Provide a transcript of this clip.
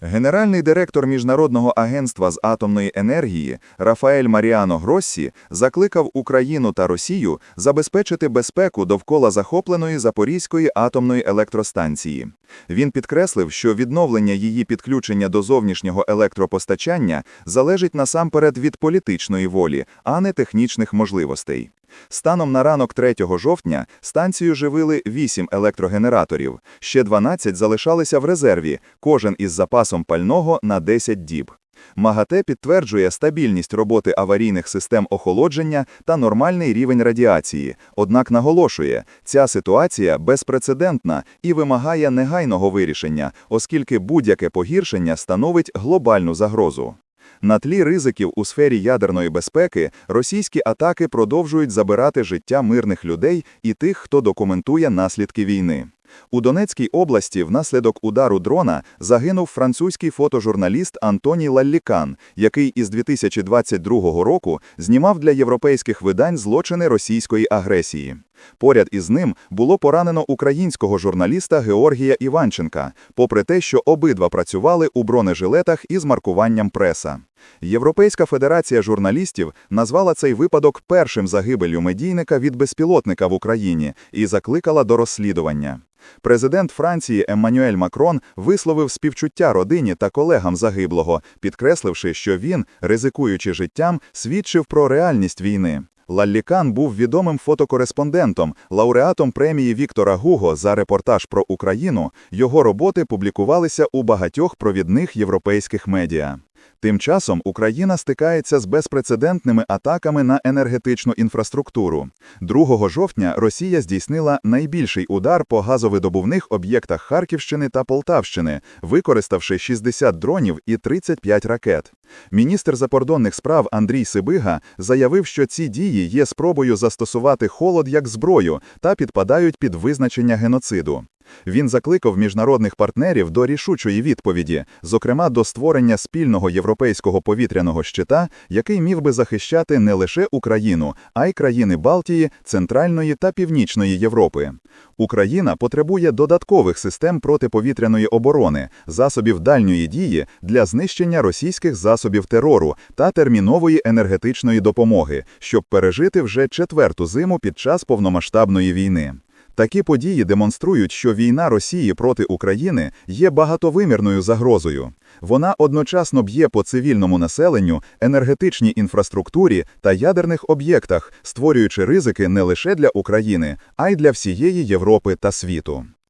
Генеральний директор Міжнародного агентства з атомної енергії Рафаель Маріано Гроссі закликав Україну та Росію забезпечити безпеку довкола захопленої Запорізької атомної електростанції. Він підкреслив, що відновлення її підключення до зовнішнього електропостачання залежить насамперед від політичної волі, а не технічних можливостей. Станом на ранок 3 жовтня станцію живили 8 електрогенераторів, ще 12 залишалися в резерві, кожен із запасом пального на 10 діб. МАГАТЕ підтверджує стабільність роботи аварійних систем охолодження та нормальний рівень радіації, однак наголошує, ця ситуація безпрецедентна і вимагає негайного вирішення, оскільки будь-яке погіршення становить глобальну загрозу. На тлі ризиків у сфері ядерної безпеки російські атаки продовжують забирати життя мирних людей і тих, хто документує наслідки війни. У Донецькій області внаслідок удару дрона загинув французький фотожурналіст Антоній Лаллікан, який із 2022 року знімав для європейських видань злочини російської агресії. Поряд із ним було поранено українського журналіста Георгія Іванченка, попри те, що обидва працювали у бронежилетах із маркуванням преса. Європейська федерація журналістів назвала цей випадок першим загибелью медійника від безпілотника в Україні і закликала до розслідування. Президент Франції Еммануель Макрон висловив співчуття родині та колегам загиблого, підкресливши, що він, ризикуючи життям, свідчив про реальність війни. Лаллікан був відомим фотокореспондентом, лауреатом премії Віктора Гуго за репортаж про Україну. Його роботи публікувалися у багатьох провідних європейських медіа. Тим часом Україна стикається з безпрецедентними атаками на енергетичну інфраструктуру. 2 жовтня Росія здійснила найбільший удар по газовидобувних об'єктах Харківщини та Полтавщини, використавши 60 дронів і 35 ракет. Міністр закордонних справ Андрій Сибига заявив, що ці дії є спробою застосувати холод як зброю та підпадають під визначення геноциду. Він закликав міжнародних партнерів до рішучої відповіді, зокрема до створення спільного європейського повітряного щита, який міг би захищати не лише Україну, а й країни Балтії, Центральної та Північної Європи. Україна потребує додаткових систем протиповітряної оборони, засобів дальньої дії для знищення російських засобів терору та термінової енергетичної допомоги, щоб пережити вже четверту зиму під час повномасштабної війни. Такі події демонструють, що війна Росії проти України є багатовимірною загрозою. Вона одночасно б'є по цивільному населенню, енергетичній інфраструктурі та ядерних об'єктах, створюючи ризики не лише для України, а й для всієї Європи та світу.